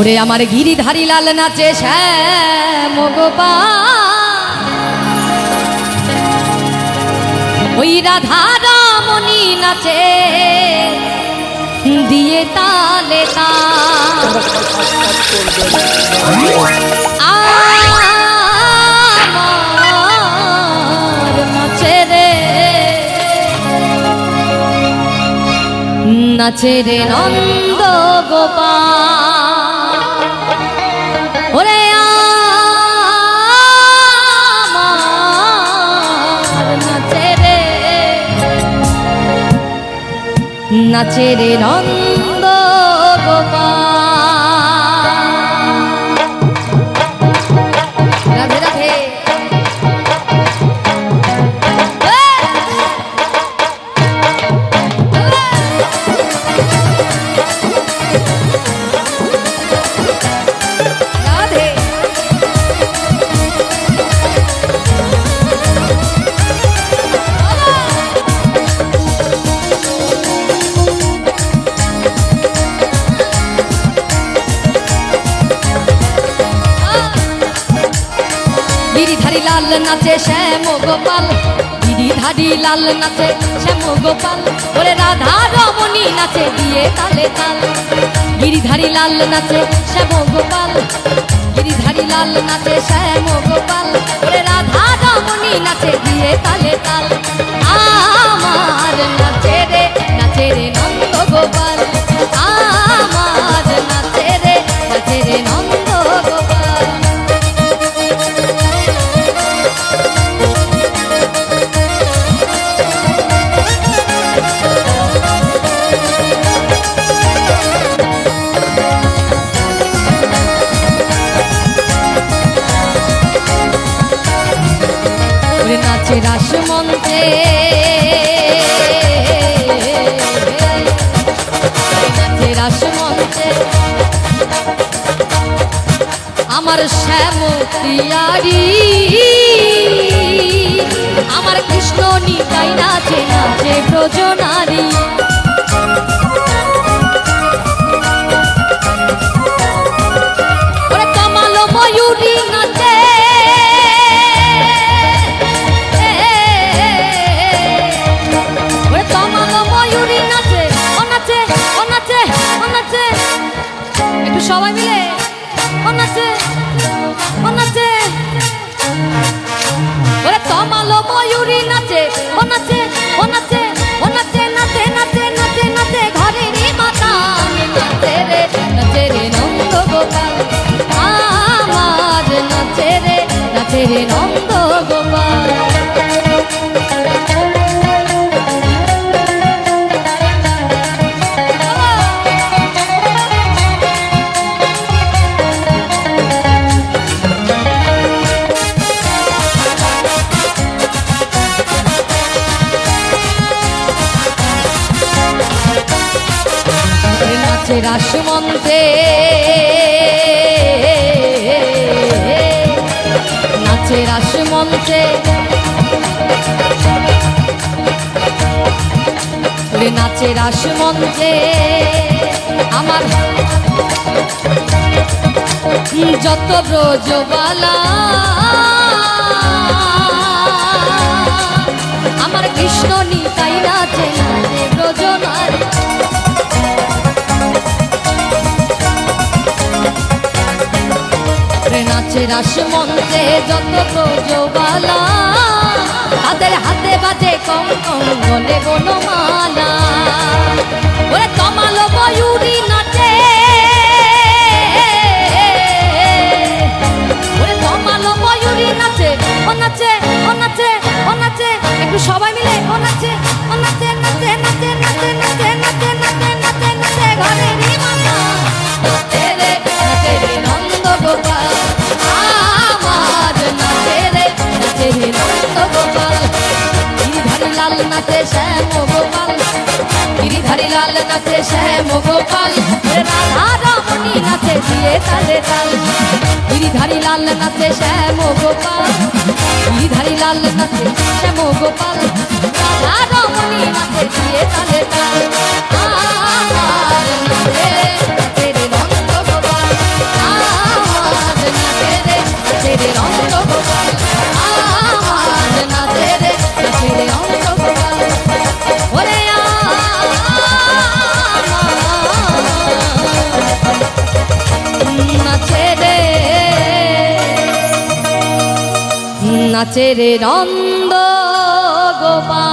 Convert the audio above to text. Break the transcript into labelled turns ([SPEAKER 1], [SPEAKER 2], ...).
[SPEAKER 1] ওরে আমার গিরিধারি লাল নাচে ওই রাধা রমণী নাচে, দিয়ে তালে নাচে রে নাচে রে নন্দ গোপাল। নাচের নন্দ গোপাল। লাল নাচে শ্যাম গোপাল গিরিধারী লাল নাচে শ্যাম গোপাল ওরে রাধা রমণী নাচে দিয়ে তালে তাল। গিরিধারী লাল নাচে শ্যাম গোপাল গিরিধারী লাল নাচে শ্যাম গোপাল ওরে রাধা রমণী নাচে দিয়ে তালে তাল। নাচে রাসমন্ত্রে নাচে রাসমন্ত্রে আমার শ্যামতিয়ারি আমার কৃষ্ণ নিতাই নাচে নাচে ব্রজনারী। ময়ূরী নাচে নাচে একটু সবাই মিলে ও নাচে ও নাচে ওরে কমালো ময়ূরী নাচে ও নাচে ও নাচে ও নাচে নাচে নাচে নাচে নাচে, ঘরেরই মাতা। নাচে রে নাচে রে নন্দ গোপাল। আমার নাচে রে নাচে রে নন্দ গোপাল। রাধে রাসমন্তে নাচে রাসমন্তে নাচে রাসমন্ত্রে আমার যত রোজবালা রাস মন্ত্রে যত প্রজবালা। তাদের হাতে বাজে কম কম গলে বনমালা নাচে শ্যাম গোপাল গিরিধারী লাল নাচে শ্যাম গোপাল রাধা রমণী নাচে দিয়ে তালে তাল। গিরিধারী লাল নাচে শ্যাম গোপাল গিরিধারী লাল নাচে শ্যাম গোপাল রাধা রমণী নাচে দিয়ে তালে তাল। নাচে রে নন্দ গোপাল।